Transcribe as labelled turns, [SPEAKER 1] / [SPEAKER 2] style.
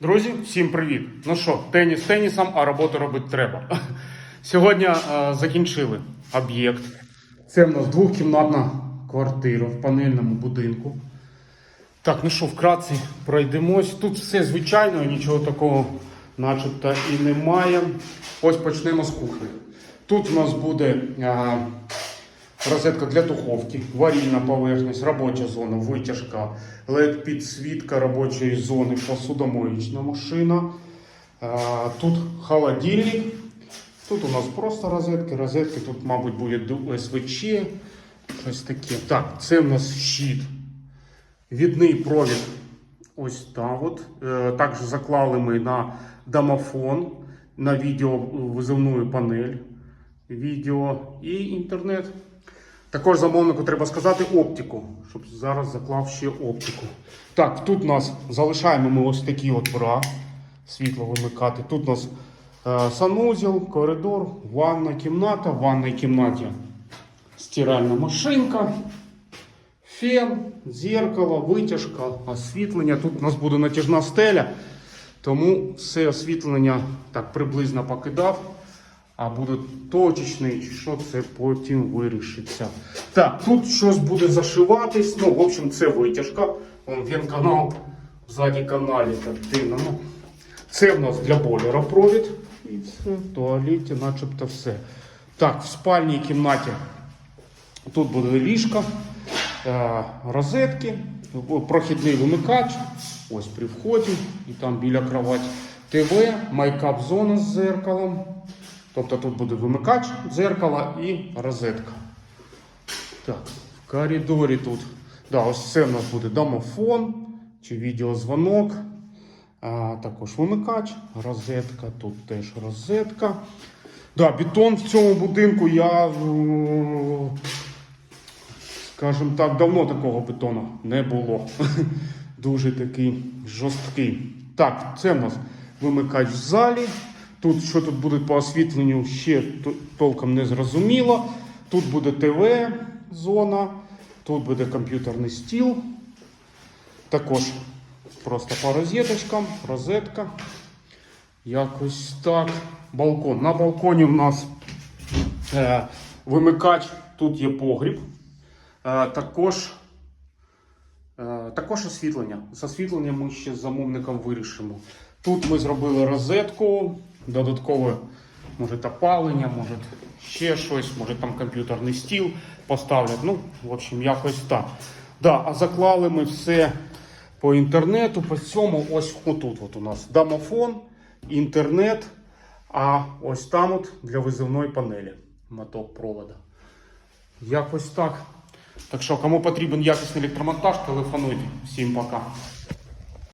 [SPEAKER 1] Друзі, всім привіт! Ну що, теніс тенісом, а роботу робити треба. Сьогодні е, закінчили об'єкт. Це в нас двохкімнатна квартира в панельному будинку. Так, ну що, вкратце пройдемось. Тут все звичайно, нічого такого начебто і немає. Ось почнемо з кухні. Тут у нас буде е, розетка для духовки, варільна поверхність, робоча зона, витяжка, led підсвітка робочої зони, посудомоїчна машина. Тут холодильник. Тут у нас просто розетки. Розетки тут, мабуть, буде СВЧ. Щось таке. Так, це в нас щит. Відний провід. Ось так от. Е, Також заклали ми на домофон, на відео визивну панель, відео і інтернет. Також замовнику треба сказати оптику, щоб зараз заклав ще оптику. Так, тут у нас залишаємо ми ось такі от бра, світло вимикати. Тут у нас е, санузел, коридор, ванна кімната. В ванній кімнаті стиральна машинка, фен, зеркало, витяжка, освітлення. Тут у нас буде натяжна стеля, тому все освітлення так приблизно покидав. А буде точечний, що це потім вирішиться. Так, тут щось буде зашиватись. Ну, в общем, це витяжка. Вон він канал, ззаді каналі картина. Ну, це в нас для бойлера провід. І все, в туалеті, начебто все. Так, в спальній кімнаті тут буде ліжко, е, розетки, прохідний вимикач. Ось при вході, і там біля кроваті. ТВ, майкап зона з зеркалом. Тобто тут буде вимикач дзеркала і розетка. Так, в коридорі тут. Да, ось це в нас буде домофон чи відеозвонок. А, також вимикач, розетка, тут теж розетка. Да, бетон в цьому будинку я, е, скажімо так, давно такого бетону не було. Дуже такий жорсткий. Так, це в нас вимикач в залі. Тут що тут буде по освітленню, ще толком не зрозуміло. Тут буде ТВ зона, тут буде комп'ютерний стіл. Також просто по розеточкам, розетка. Якось так. Балкон. На балконі в нас е, вимикач, тут є погріб. Е, також, е, також освітлення. З освітленням ми ще з замовником вирішимо. Тут ми зробили розетку, додаткове може опалення, може ще щось, може там комп'ютерний стіл поставлять. Ну, в общем, якось так. Да, а заклали ми все по інтернету, по цьому ось отут от у нас домофон, інтернет, а ось там от для визивної панелі моток провода. Якось так. Так що, кому потрібен якісний електромонтаж, телефонуйте. Всім пока.